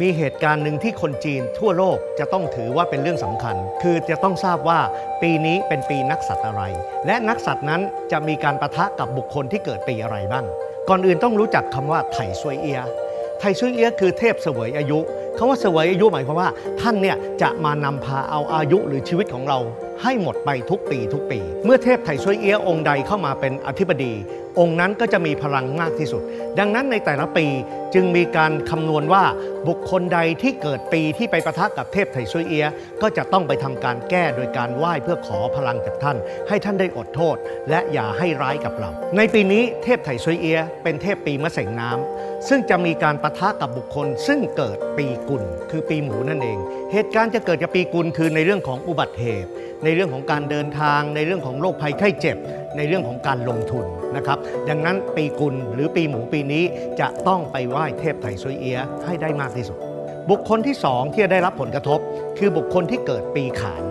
มีเหตุการณ์หนึ่งที่คนจีนทั่วโลกจะต้องถือว่าเป็นเรื่องสำคัญ คือจะต้องทราบว่าปีนี้เป็นปีนักสัตว์อะไร และนักสัตว์นั้นจะมีการประทะกับบุคคลที่เกิดปีอะไรบ้าง ก่อนอื่นต้องรู้จักคำว่าไถ่ซวยเอีย ไถ่ซวยเอียคือเทพเสวยอายุคำว่าเสวยอายุหมายความว่า ท่านเนี่ยจะมานำพาเอาอายุหรือชีวิตของเรา ให้หมดไปทุกปีทุกปี เมื่อเทพไทซุยเอียองค์ใดเข้ามาเป็นอธิบดี องค์นั้นก็จะมีพลังมากที่สุด ดังนั้นในแต่ละปีจึงมีการคำนวณว่าบุคคลใดที่เกิดปีที่ไปประทะกับเทพไทซุยเอียก็จะต้องไปทำการแก้โดยการไหว้เพื่อขอพลังจากท่าน ให้ท่านได้อดโทษ และอย่าให้ร้ายกับเรา ในปีนี้เทพไทซุยเอียเป็นเทพปีมะเสงน้ำซึ่งจะมีการประทะกับบุคคล ซึ่งเกิดปีกุลคือปีหมูนั่นเอง เหตุการณ์จะเกิดกับปีกุลคือในเรื่องของอุบัติเหตุ ในเรื่องของการเดินทาง ในเรื่องของโรคภัยไข้เจ็บ ในเรื่องของการลงทุนนะครับ ดังนั้นปีกุลหรือปีหมูปีนี้จะต้องไปไหว้เทพไถ่ซวยเอียให้ได้มากที่สุด บุคคลที่สองที่จะได้รับผลกระทบ คือบุคคลที่เกิดปีขาน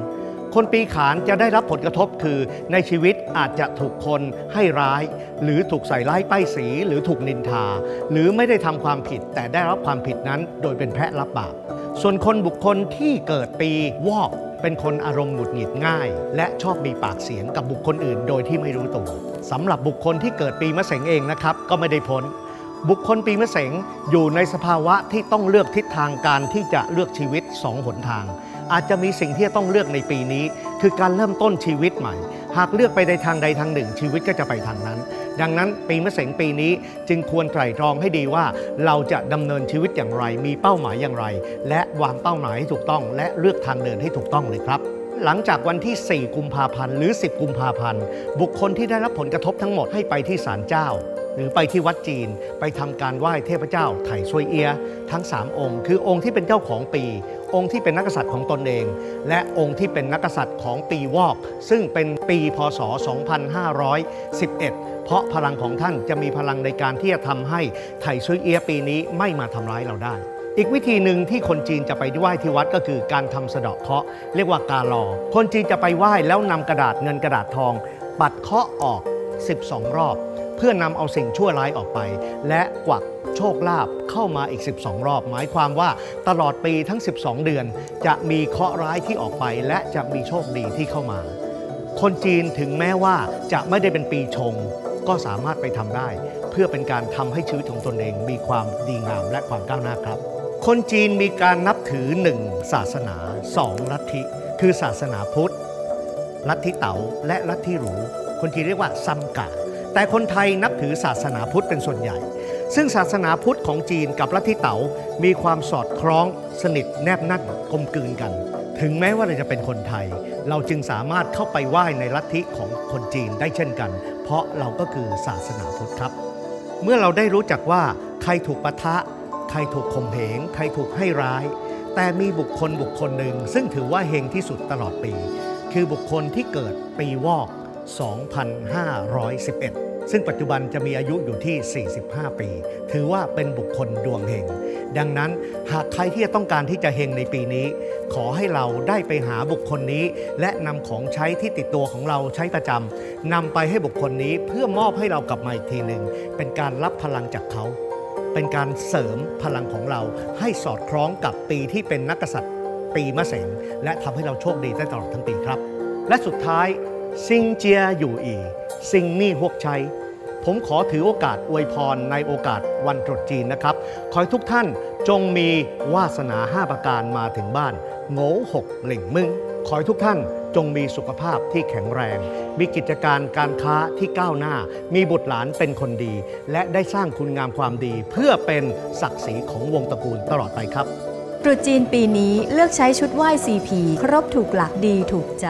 คนปีขานจะได้รับผลกระทบคือในชีวิตอาจจะถูกคนให้ร้าย หรือถูกใส่ร้ายป้ายสี หรือถูกนินทา หรือไม่ได้ทำความผิด แต่ได้รับความผิดนั้นโดยเป็นแพะรับบาปส่วนคนบุคคลที่เกิดปีวอก เป็นคนอารมณ์หงุดหงิดง่าย และชอบมีปากเสียงกับบุคคลอื่น โดยที่ไม่รู้ตัวสำหรับบุคคลที่เกิดปีมะเสงเองนะครับ ก็ไม่ได้พ้น บุคคลปีมะเสงอยู่ในสภาวะที่ต้องเลือกทิศทางการที่จะเลือกชีวิตสองหนทาง อาจจะมีสิ่งที่จะต้องเลือกในปีนี้ คือการเริ่มต้นชีวิตใหม่ หากเลือกไปในทางใดทางหนึ่ง ชีวิตก็จะไปทางนั้น ดังนั้นปีมะเสงปีนี้จึงควรไตร่ตรองให้ดีว่า เราจะดำเนินชีวิตอย่างไร มีเป้าหมายอย่างไร และวางเป้าหมายให้ถูกต้อง และเลือกทางเดินให้ถูกต้องเลยครับหลังจากวันที่ 4 กุมภาพันธ์ หรือ 10 กุมภาพันธ์ บุคคลที่ได้รับผลกระทบทั้งหมดให้ไปที่ศาลเจ้า หรือไปที่วัดจีนไปทำการไหว้เทพเจ้าไถ่ซวยเอีย ทั้ง 3 องค์ คือองค์ที่เป็นเจ้าของปี องค์ที่เป็นนักกษัตริย์ของตนเอง และองค์ที่เป็นนักกษัตริย์ของปีวอก ซึ่งเป็นปีพศ 2511 เพราะพลังของท่านจะมีพลังในการที่จะทำให้ไถ่ซวยเอียปีนี้ไม่มาทำร้ายเราได้อีกวิธีหนึ่งที่คนจีนจะไปไหว้ที่วัดก็คือการทำสะเดาะเคราะห์เรียกว่ากาลอคนจีนจะไปไหว้แล้วนำกระดาษเงินกระดาษทอง ปัดเคาะออก 12 รอบ เพื่อนำเอาสิ่งชั่วร้ายออกไป และกวักโชคลาภเข้ามาอีก 12 รอบ หมายความว่าตลอดปีทั้ง 12 เดือน จะมีเคราะห์ร้ายที่ออกไป และจะมีโชคดีที่เข้ามา คนจีนถึงแม้ว่าจะไม่ได้เป็นปีชง ก็สามารถไปทำได้ เพื่อเป็นการทำให้ชีวิตของตนเอง มีความดีงามและความก้าวหน้าครับ คนจีนมีการนับถือหนึ่งศาสนาสองลัทธิ คือศาสนาพุทธลัทธิเต๋าและลัทธิหรู คนจีนเรียกว่าซัมกะ แต่คนไทยนับถือศาสนาพุทธเป็นส่วนใหญ่ ซึ่งศาสนาพุทธของจีนกับลัทธิเต๋ามีความสอดคล้อง สนิทแนบแน่นกลมกลืนกัน ถึงแม้ว่าเราจะเป็นคนไทย เราจึงสามารถเข้าไปไหว้ในลัทธิของคนจีนได้เช่นกัน เพราะเราก็คือศาสนาพุทธครับ เมื่อเราได้รู้จักว่าใครถูกปะทะ ใครถูกข่มเหง ใครถูกให้ร้าย แต่มีบุคคลบุคคลหนึ่งซึ่งถือว่าเฮงที่สุดตลอดปี คือบุคคลที่เกิดปีวอก2511 ซึ่งปัจจุบันจะมีอายุอยู่ที่ 45 ปี ถือว่าเป็นบุคคลดวงเฮง ดังนั้นหากใครที่จะต้องการที่จะเฮงในปีนี้ ขอให้เราได้ไปหาบุคคลนี้ และนำของใช้ที่ติดตัวของเราใช้ประจำนำไปให้บุคคลนี้เพื่อมอบให้เรากลับมาอีกทีหนึ่ง เป็นการรับพลังจากเขา เป็นการเสริมพลังของเราให้สอดคล้องกับปีที่เป็นนักกษัตริย์ปีมะเสงและทำให้เราโชคดีได้ตลอดทั้งปีครับ และสุดท้าย ซิงเจียอยู่อีซิงนี่ฮวกชัยผมขอถือโอกาสอวยพรในโอกาสวันตรุษจีนนะครับ ขอให้ทุกท่านจงมีวาสนา5ประการมาถึงบ้านโง่หกเหล่งมึง ขอให้ทุกท่านจงมีสุขภาพที่แข็งแรง มีกิจการการค้าที่ก้าวหน้า มีบุตรหลานเป็นคนดี และได้สร้างคุณงามความดี เพื่อเป็นศักดิ์ศรีของวงตระกูลตลอดไปครับตรุษจีนปีนี้เลือกใช้ชุดไหว้ CP ครบถูกหลักดีถูกใจ